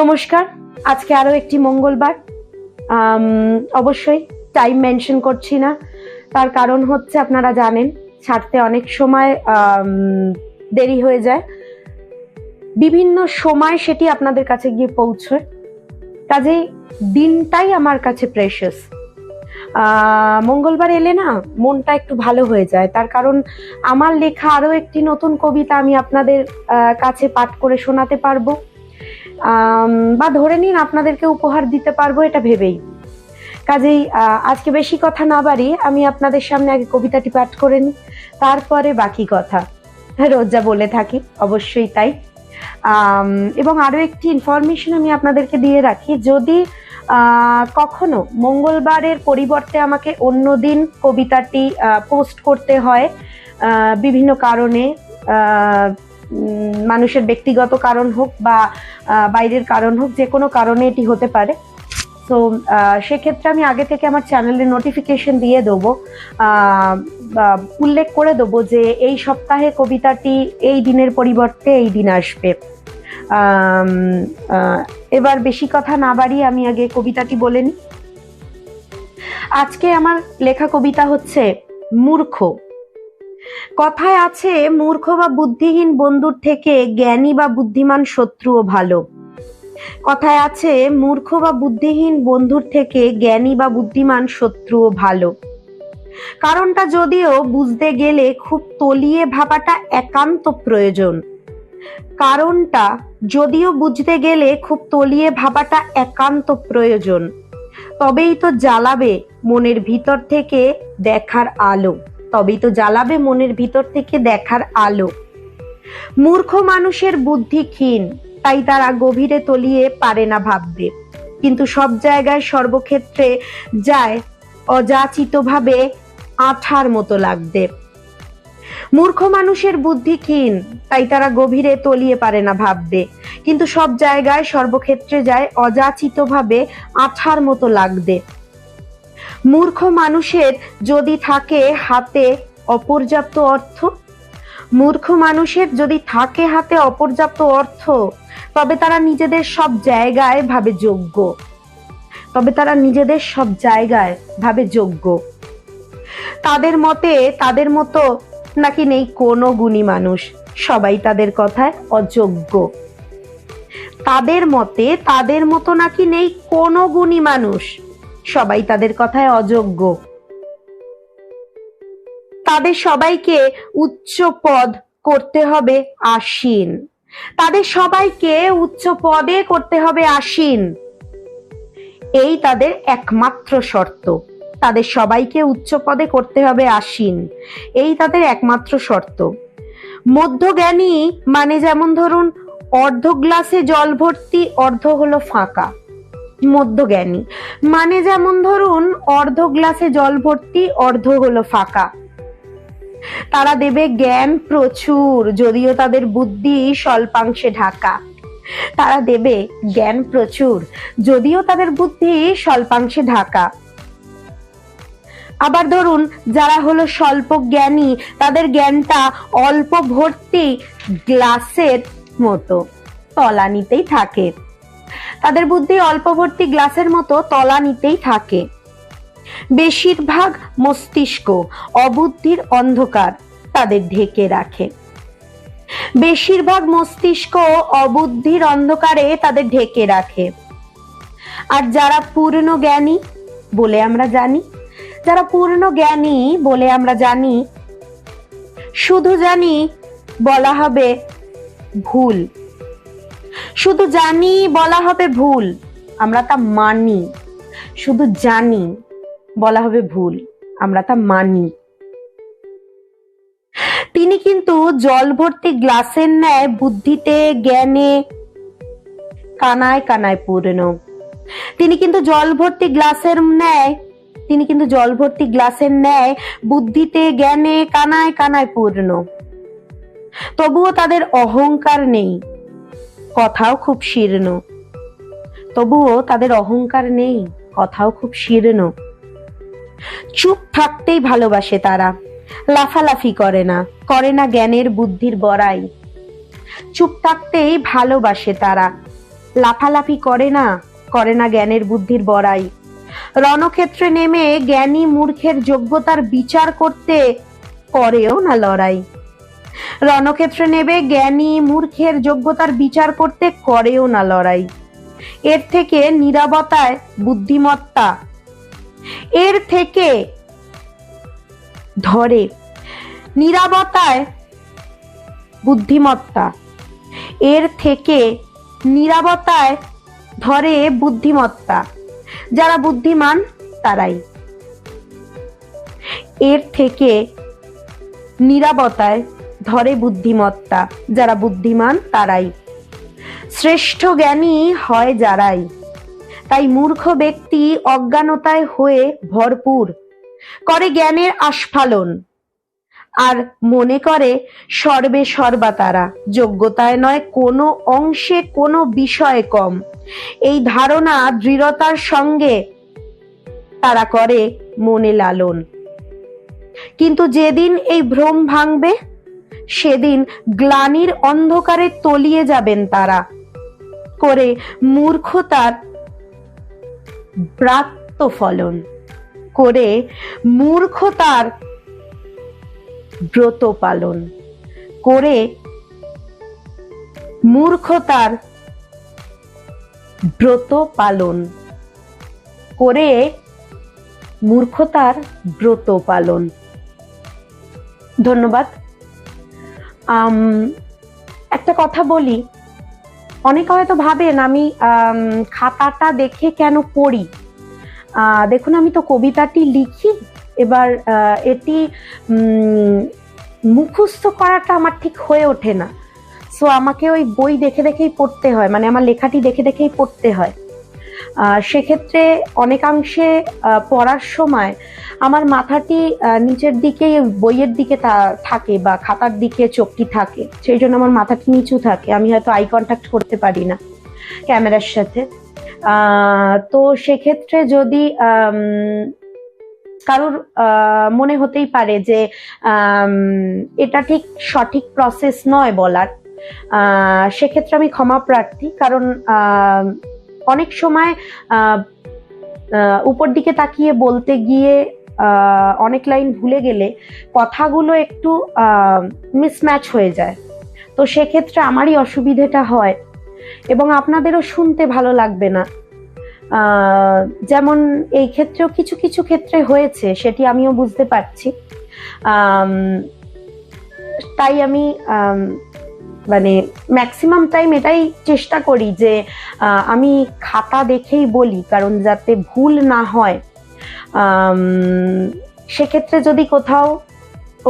নমস্কার, আজকে আরও একটি মঙ্গলবার। অবশ্যই টাইম মেনশন করছি না। তার কারণ হচ্ছে আপনারা জানেন, ছাড়তে অনেক সময় দেরি হয়ে যায়। বিভিন্ন সময় সেটি আপনাদের কাছে গিয়ে পৌঁছয়। কাজেই দিনটাই আমার কাছে প্রেশাস মঙ্গলবার এলে না, মনটা একটু ভালো হয়ে যায়। তার কারণ আমার লেখা আরও একটি নতুন কবিতা আমি আপনাদের কাছে পাঠ করে শোনাতে পারব। বা ধরে নিন আপনাদেরকে উপহার দিতে পারব এটা ভেবেই। কাজেই আজকে বেশি কথা না বাড়ি আমি আপনাদের সামনে আগে কবিতাটি পাঠ করে নিই, তারপরে বাকি কথা। রোজ যা বলে থাকি, অবশ্যই তাই। এবং আরও একটি ইনফরমেশন আমি আপনাদেরকে দিয়ে রাখি, যদি কখনো মঙ্গলবারের পরিবর্তে আমাকে অন্য দিন কবিতাটি পোস্ট করতে হয় বিভিন্ন কারণে মানুষের ব্যক্তিগত কারণ হোক বা বাইরের কারণ হোক, যে কোনো কারণে এটি হতে পারে। তো সেক্ষেত্রে আমি আগে থেকে আমার চ্যানেলে নোটিফিকেশন দিয়ে দেবো উল্লেখ করে দেবো যে এই সপ্তাহে কবিতাটি এই দিনের পরিবর্তে এই দিন আসবে। এবার বেশি কথা না বাড়িয়ে আমি আগে কবিতাটি বলে নিই। আজকে আমার লেখা কবিতা হচ্ছে মূর্খ। কথায় আছে, মূর্খ বা বুদ্ধিহীন বন্ধুর থেকে জ্ঞানী বা বুদ্ধিমান শত্রুও ভালো। কথায় আছে, মূর্খ বা বুদ্ধিহীন বন্ধুর থেকে জ্ঞানী বা বুদ্ধিমান শত্রুও ভালো। কারণটা যদিও বুঝতে গেলে খুব তলিয়ে ভাবাটা একান্ত প্রয়োজন। কারণটা যদিও বুঝতে গেলে খুব তলিয়ে ভাবাটা একান্ত প্রয়োজন। তবেই তো জ্বালাবে মনের ভিতর থেকে দেখার আলো। তবেই তো জ্বালাবে মনের ভিতর থেকে দেখার আলো। মূর্খ মানুষের বুদ্ধি ক্ষীণ, তাই তারা গভীরে তলিয়ে পারে না ভাববে কিন্তু সব জায়গায় সর্বক্ষেত্রে যায় অযাচিতভাবে আঠার মতো লাগবে মূর্খ মানুষের বুদ্ধি ক্ষীণ, তাই তারা গভীরে তলিয়ে পারে না ভাববে কিন্তু সব জায়গায় সর্বক্ষেত্রে যায় অযাচিতভাবে আঠার মতো লাগবে মূর্খ মানুষের যদি থাকে হাতে অপর্যাপ্ত অর্থ? মূর্খ মানুষের যদি থাকে হাতে অপর্যাপ্ত অর্থ, তবে তারা নিজেদের সব জায়গায় ভাবে যোগ্য। তবে তারা নিজেদের সব জায়গায় ভাবে যোগ্য। তাদের মতে তাদের মতো নাকি নেই কোনো গুণী মানুষ? সবাই তাদের কথায় অযোগ্য। তাদের মতে তাদের মতো নাকি নেই কোনো গুণী মানুষ? সবাই তাদের কথায় অযোগ্য। তাদের সবাইকে উচ্চ পদ করতে হবে আসীন তাদের সবাইকে উচ্চ পদে করতে হবে আসীন এই তাদের একমাত্র শর্ত। তাদের সবাইকে উচ্চ পদে করতে হবে আসীন এই তাদের একমাত্র শর্ত। মধ্যজ্ঞানী মানে যেমন ধরুন, অর্ধ গ্লাসে জল ভর্তি, অর্ধ হলো ফাঁকা। মধ্যজ্ঞানী। মানে যেমন ধরুন, অর্ধ গ্লাসে জল ভর্তি, অর্ধ হলো ফাঁকা। তারা দেবে জ্ঞান প্রচুর, যদিও তাদের বুদ্ধি স্বল্পাংশে ঢাকা। তারা দেবে জ্ঞান প্রচুর, যদিও তাদের বুদ্ধি স্বল্পাংশে ঢাকা। আবার ধরুন, যারা হলো স্বল্প জ্ঞানী, তাদের জ্ঞানটা অল্প ভর্তি গ্লাসের মতো, তলানিতেই থাকে। তাদের বুদ্ধি অল্পবর্তী গ্লাসের মতো তলানিতেই থাকে। বেশিরভাগ মস্তিষ্ক অবুদ্ধির অন্ধকার তাদের ঢেকে রাখে। বেশিরভাগ মস্তিষ্ক অবুদ্ধির অন্ধকারে তাদের ঢেকে রাখে। আর যারা পূর্ণ জ্ঞানী বলে আমরা জানি, যারা পূর্ণ জ্ঞানী বলে আমরা জানি, শুধু জানি বলা হবে ভুল। শুধু জানি বলা হবে ভুল, আমরা তা মানি। শুধু জানি বলা হবে ভুল, আমরা তা মানি। তিনি কিন্তু জল ভর্তি গ্লাসের ন্যায় বুদ্ধিতে, জ্ঞানে কানায় কানায় পূর্ণ। তিনি কিন্তু জল ভর্তি গ্লাসের ন্যায়, তিনি কিন্তু জল ভর্তি গ্লাসের ন্যায় বুদ্ধিতে, জ্ঞানে কানায় কানায় পূর্ণ। তবুও তাদের অহংকার নেই। কথাও খুব শীর্ণ। তবুও তাদের অহংকার নেই, কথাও খুব শীর্ণ। চুপ থাকতেই ভালোবাসে তারা, লাফালাফি করে না করে না জ্ঞানের বুদ্ধির বড়াই। চুপ থাকতেই ভালোবাসে তারা, লাফালাফি করে না করে না জ্ঞানের বুদ্ধির বড়াই। রণক্ষেত্রে নেমে জ্ঞানী মূর্খের যোগ্যতার বিচার করতে করেও না লড়াই। রণক্ষেত্রে নেবে জ্ঞানী মূর্খের যোগ্যতার বিচার করতে করেও না লড়াই। এর থেকে নিরাপত্তায় বুদ্ধিমত্তা। এর থেকে ধরে। নিরাপত্তায় বুদ্ধিমত্তা। এর থেকে নিরাপত্তায় ধরে বুদ্ধিমত্তা। যারা বুদ্ধিমান, তারাই। এর থেকে নিরাপত্তায় ধরে বুদ্ধিমত্তা, যারা বুদ্ধিমান তারাই। শ্রেষ্ঠ জ্ঞানী হয় যারাই। তাই মূর্খ ব্যক্তি অজ্ঞানতায় হয়ে ভরপুর, করে জ্ঞানের আস্ফালন। আর মনে করে সর্বে সর্বা তারা, যোগ্যতায় নয় কোনো অংশে কোনো বিষয়ে কম। এই ধারণা দৃঢ়তার সঙ্গে তারা করে মনে লালন। কিন্তু যেদিন এই ভ্রম ভাঙবে সেদিন গ্লানির অন্ধকারে তলিয়ে যাবেন তারা। করে মূর্খতার ব্রাত্য ফলন করে মূর্খতার ব্রত পালন করে মূর্খতার ব্রত পালন করে মূর্খতার ব্রত পালন ধন্যবাদ। একটা কথা বলি। অনেকে হয়তো ভাবেন আমি খাতাটা দেখে কেন পড়ি? দেখুন, আমি তো কবিতাটি লিখি। এবার এটি মুখস্থ করাটা আমার ঠিক হয়ে ওঠে না। সো আমাকে ওই বই দেখে দেখেই পড়তে হয়। মানে আমার লেখাটি দেখে দেখেই পড়তে হয়। সেক্ষেত্রে অনেকাংশে পড়ার সময় আমার মাথাটি নিচের দিকে, বইয়ের দিকে থাকে বা খাতার দিকে চোখটি থাকে। সেই জন্য আমার মাথাটি নিচু থাকে। আমি হয়তো আই কন্ট্যাক্ট করতে পারি না ক্যামেরার সাথে। তো সেক্ষেত্রে যদি কারোর মনে হতেই পারে যে এটা ঠিক সঠিক প্রসেস নয় বলার সেক্ষেত্রে আমি ক্ষমা প্রার্থী। কারণ অনেক সময় উপর দিকে তাকিয়ে বলতে গিয়ে অনেক লাইন ভুলে গেলে কথাগুলো একটু মিসম্যাচ হয়ে যায়। তো সেক্ষেত্রে আমারই অসুবিধেটা হয় এবং আপনাদেরও শুনতে ভালো লাগবে না। যেমন এই ক্ষেত্রেও কিছু কিছু ক্ষেত্রে হয়েছে সেটি আমিও বুঝতে পারছি। তাই আম, মানে ম্যাক্সিমাম টাইম এটাই চেষ্টা করি যে আমি খাতা দেখেই বলি, কারণ যাতে ভুল না হয়। সেক্ষেত্রে যদি কোথাও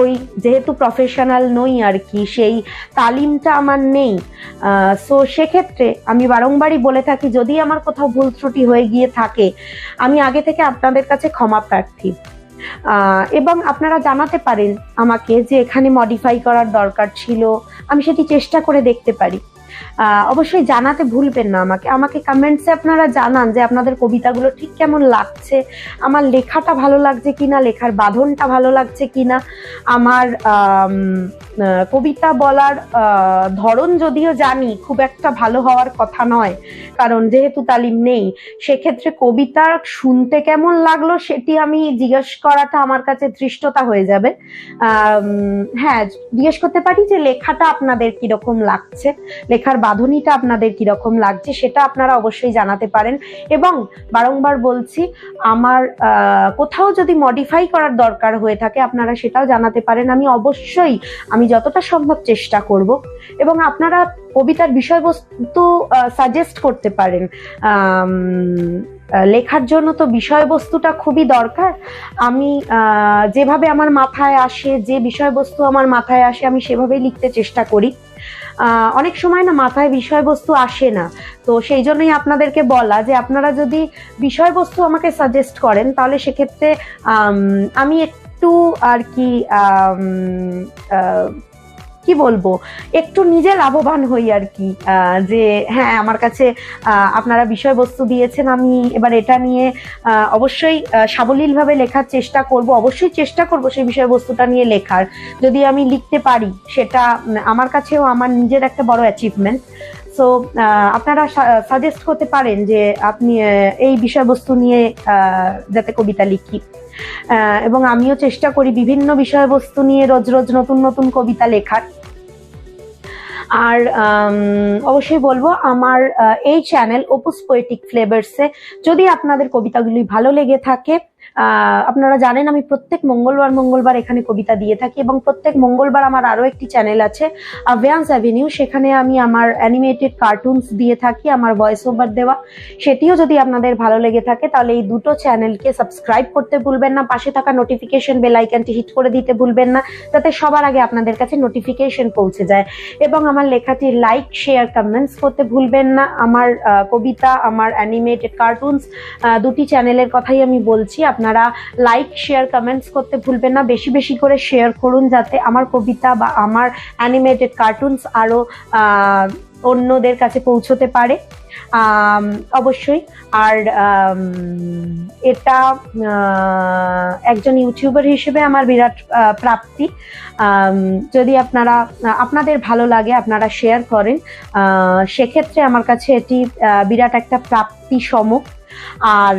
ওই যেহেতু প্রফেশনাল নই আর কি, সেই তালিমটা আমার নেই সো সেক্ষেত্রে আমি বারংবারই বলে থাকি, যদি আমার কোথাও ভুল ত্রুটি হয়ে গিয়ে থাকে, আমি আগে থেকে আপনাদের কাছে ক্ষমা প্রার্থী। এবং আপনারা জানাতে পারেন আমাকে যে এখানে মডিফাই করার দরকার ছিল আমি সেটি চেষ্টা করে দেখতে পারি। অবশ্যই জানাতে ভুলবেন না আমাকে। আমাকে কমেন্টসে আপনারা জানান যে আপনাদের কবিতাগুলো ঠিক কেমন লাগছে, আমার লেখাটা ভালো লাগছে কি না লেখার বাঁধনটা ভালো লাগছে কি না আমার কবিতা বলার ধরন যদিও জানি, খুব একটা ভালো হওয়ার কথা নয়, কারণ যেহেতু তালিম নেই, সেক্ষেত্রে কবিতা শুনতে কেমন লাগল সেটি আমি জিজ্ঞেস করাটা আমার কাছে ধৃষ্টতা হয়ে যাবে। হ্যাঁ জিজ্ঞেস করতে পারি যে লেখাটা আপনাদের কীরকম লাগছে, লেখার বাঁধনিটা আপনাদের কীরকম লাগছে সেটা আপনারা অবশ্যই জানাতে পারেন। এবং বারংবার বলছি, আমার কোথাও যদি মডিফাই করার দরকার হয়ে থাকে আপনারা সেটাও জানাতে পারেন। আমি অবশ্যই, আমি যতটা সম্ভব চেষ্টা করব। এবং আপনারা কবিতার বিষয়বস্তু সাজেস্ট করতে পারেন। লেখার জন্য তো বিষয়বস্তুটা খুবই দরকার। আমি যেভাবে আমার মাথায় আসে, যে বিষয়বস্তু আমার মাথায় আসে, আমি সেভাবেই লিখতে চেষ্টা করি। অনেক সময় না মাথায় বিষয়বস্তু আসে না। তো সেই জন্যই আপনাদেরকে বলা যে আপনারা যদি বিষয়বস্তু আমাকে সাজেস্ট করেন তাহলে সেক্ষেত্রে আম, একটু আর কি কি বলব? একটু নিজে লাভবান হই আর কি যে হ্যাঁ আমার কাছে আপনারা বিষয়বস্তু দিয়েছেন, আমি এবার এটা নিয়ে অবশ্যই সাবলীলভাবে লেখার চেষ্টা করব, অবশ্যই চেষ্টা করব সেই বিষয়বস্তুটা নিয়ে লেখার। যদি আমি লিখতে পারি, সেটা আমার কাছেও আমার নিজের একটা বড় অ্যাচিভমেন্ট সো আপনারা সাজেস্ট করতে পারেন যে আপনি এই বিষয়বস্তু নিয়ে যাতে কবিতা লিখি। এবং আমিও চেষ্টা করি বিভিন্ন বিষয়বস্তু নিয়ে রোজ রোজ নতুন নতুন কবিতা লেখার। আর অবশ্যই বলব আমার এই চ্যানেল ওপুস পোয়েটিক ফ্লেভার্সে যদি আপনাদের কবিতাগুলি ভালো লেগে থাকে আপনারা জানেন আমি প্রত্যেক মঙ্গলবার মঙ্গলবার এখানে কবিতা দিয়ে থাকি এবং প্রত্যেক মঙ্গলবার আমার আরও একটি চ্যানেল আছে ভ্যান্স অ্যাভিনিউ সেখানে আমি আমার অ্যানিমেটেড কার্টুনস দিয়ে থাকি, আমার ভয়েস ওভার দেওয়া। সেটিও যদি আপনাদের ভালো লেগে থাকে, তাহলে এই দুটো চ্যানেলকে সাবস্ক্রাইব করতে ভুলবেন না, পাশে থাকা নোটিফিকেশন বেল আইকনটি হিট করে দিতে ভুলবেন না, যাতে সবার আগে আপনাদের কাছে নোটিফিকেশন পৌঁছে যায়। এবং আমার লেখাটি লাইক শেয়ার কমেন্টস করতে ভুলবেন না। আমার কবিতা, আমার অ্যানিমেটেড কার্টুনস দুটি চ্যানেলের কথাই আমি বলছি। আপনারা লাইক শেয়ার কমেন্টস করতে ভুলবেন না। বেশি বেশি করে শেয়ার করুন যাতে আমার কবিতা বা আমার অ্যানিমেটেড কার্টুনস আরও অন্যদের কাছে পৌঁছতে পারে। অবশ্যই। আর এটা একজন ইউটিউবার হিসেবে আমার বিরাট প্রাপ্তি। যদি আপনারা, আপনাদের ভালো লাগে, আপনারা শেয়ার করেন। সেক্ষেত্রে আমার কাছে এটি বিরাট একটা প্রাপ্তি সম আর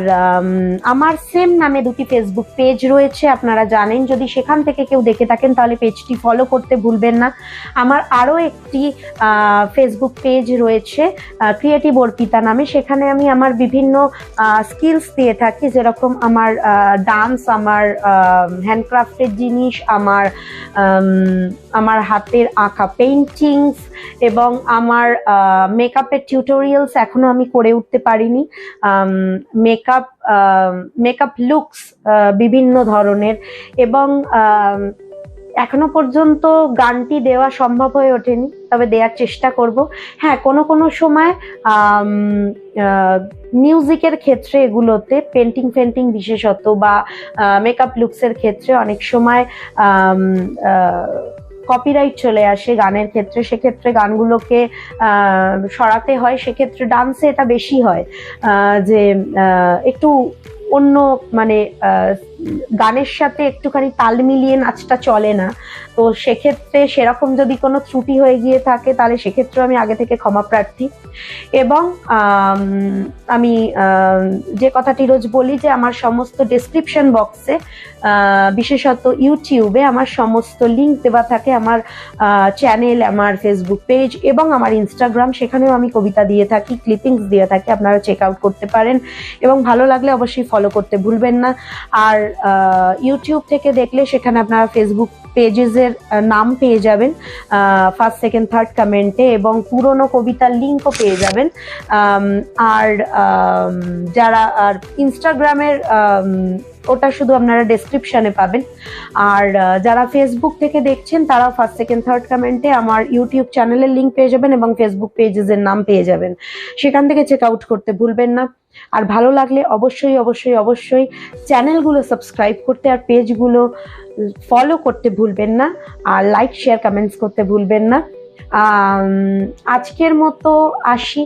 আমার সেম নামে দুটি ফেসবুক পেজ রয়েছে, আপনারা জানেন, যদি সেখান থেকে কেউ দেখে থাকেন, তাহলে পেজটি ফলো করতে ভুলবেন না। আমার আরও একটি ফেসবুক পেজ রয়েছে ক্রিয়েটিভ অর্পিতা নামে, সেখানে আমি আমার বিভিন্ন স্কিলস দিয়ে থাকি, যেরকম আমার ডান্স আমার হ্যান্ডক্রাফটের জিনিস, আমার আমার হাতের আঁকা পেইন্টিংস এবং আমার মেকআপের টিউটোরিয়ালস এখনও আমি করে উঠতে পারিনি। মেকআপ মেকআপ লুকস বিভিন্ন ধরনের এবং এখনও পর্যন্ত গানটি দেওয়া সম্ভব হয়ে ওঠেনি, তবে দেওয়ার চেষ্টা করব। হ্যাঁ কোনো কোনো সময় মিউজিকের ক্ষেত্রে এগুলোতে পেন্টিং ফেন্টিং বিশেষত বা মেকআপ লুকসের ক্ষেত্রে অনেক সময় কপিরাইট চলে আসে গানের ক্ষেত্রে, সেক্ষেত্রে গানগুলোকে সরাতে হয়, সেক্ষেত্রে ডান্সে এটা বেশি হয়। যে একটু অন্য মানে গানের সাথে একটুখানি তাল মিলিয়ে নাচটা চলে না। তো সেক্ষেত্রে সেরকম যদি কোনো ত্রুটি হয়ে গিয়ে থাকে, তাহলে সেক্ষেত্রেও আমি আগে থেকে ক্ষমা প্রার্থী। এবং, আমি যে কথাটি রোজ বলি যে আমার সমস্ত ডেসক্রিপশন বক্সে বিশেষত ইউটিউবে আমার সমস্ত লিঙ্ক দেওয়া থাকে আমার চ্যানেল আমার ফেসবুক পেজ এবং আমার ইনস্টাগ্রাম সেখানেও আমি কবিতা দিয়ে থাকি ক্লিপিংস দিয়ে থাকি, আপনারা চেক আউট করতে পারেন। এবং ভালো লাগলে অবশ্যই ফলো করতে ভুলবেন না। আর ইউটিউব থেকে দেখলে সেখানে আপনারা ফেসবুক পেজেসের নাম পেয়ে যাবেন ফার্স্ট সেকেন্ড থার্ড কমেন্টে এবং পুরনো কবিতার লিঙ্কও পেয়ে যাবেন। আর যারা, আর ইনস্টাগ্রামের ওটা শুধু আপনারা ডেসক্রিপশনে পাবেন। আর যারা ফেসবুক থেকে দেখছেন তারা ফার্স্ট সেকেন্ড থার্ড কমেন্টে আমার ইউটিউব চ্যানেলের লিঙ্ক পেয়ে যাবেন এবং ফেসবুক পেজেসের নাম পেয়ে যাবেন। সেখান থেকে চেক আউট করতে ভুলবেন না। আর ভালো লাগলে অবশ্যই অবশ্যই অবশ্যই চ্যানেলগুলো সাবস্ক্রাইব করতে আর পেজগুলো ফলো করতে ভুলবেন না। আর লাইক শেয়ার কমেন্টস করতে ভুলবেন না। আজকের মতো আসি।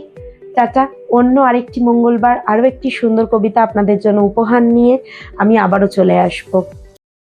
টাটা অন্য আরেকটি মঙ্গলবার আরও একটি সুন্দর কবিতা আপনাদের জন্য উপহার নিয়ে আমি আবারও চলে আসব।